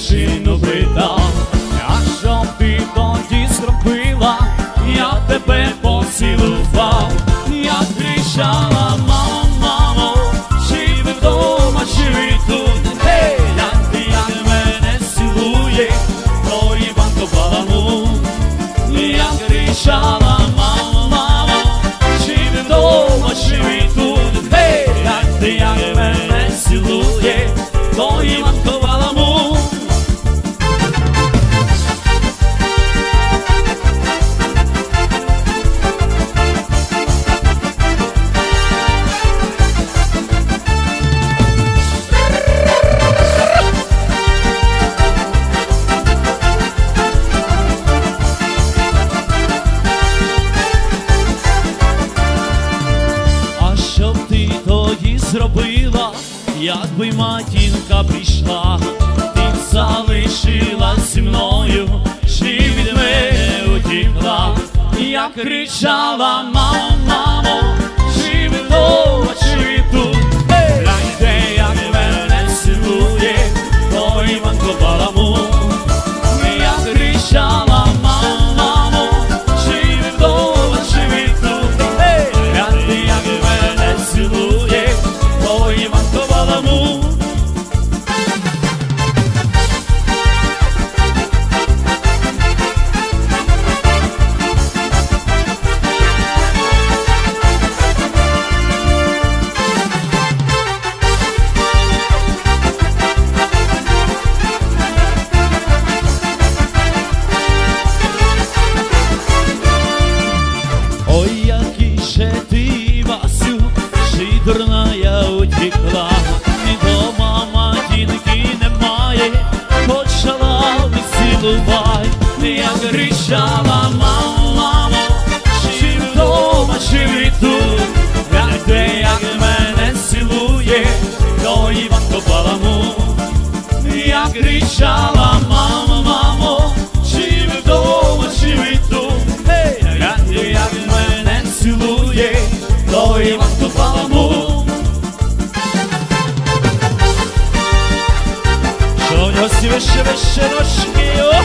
причину питав, а що ти тоді зробила, я тебе поцілував, я кричала, зробила, якби матінка прийшла, ти залишилась мною, чи від мене утікла, я кричала, мамо, мамо, би цілувай, я кричала, мамо, мамо, чи вдома, чи ви тут, гляньте, як мене цілує, то Іванко баламут. Я кричала, мамо, мамо, чи вдома, чи ви тут? Гей, гляньте, як мене цілує, то Іванко баламут. Nasıl beşe beşe aşkı yok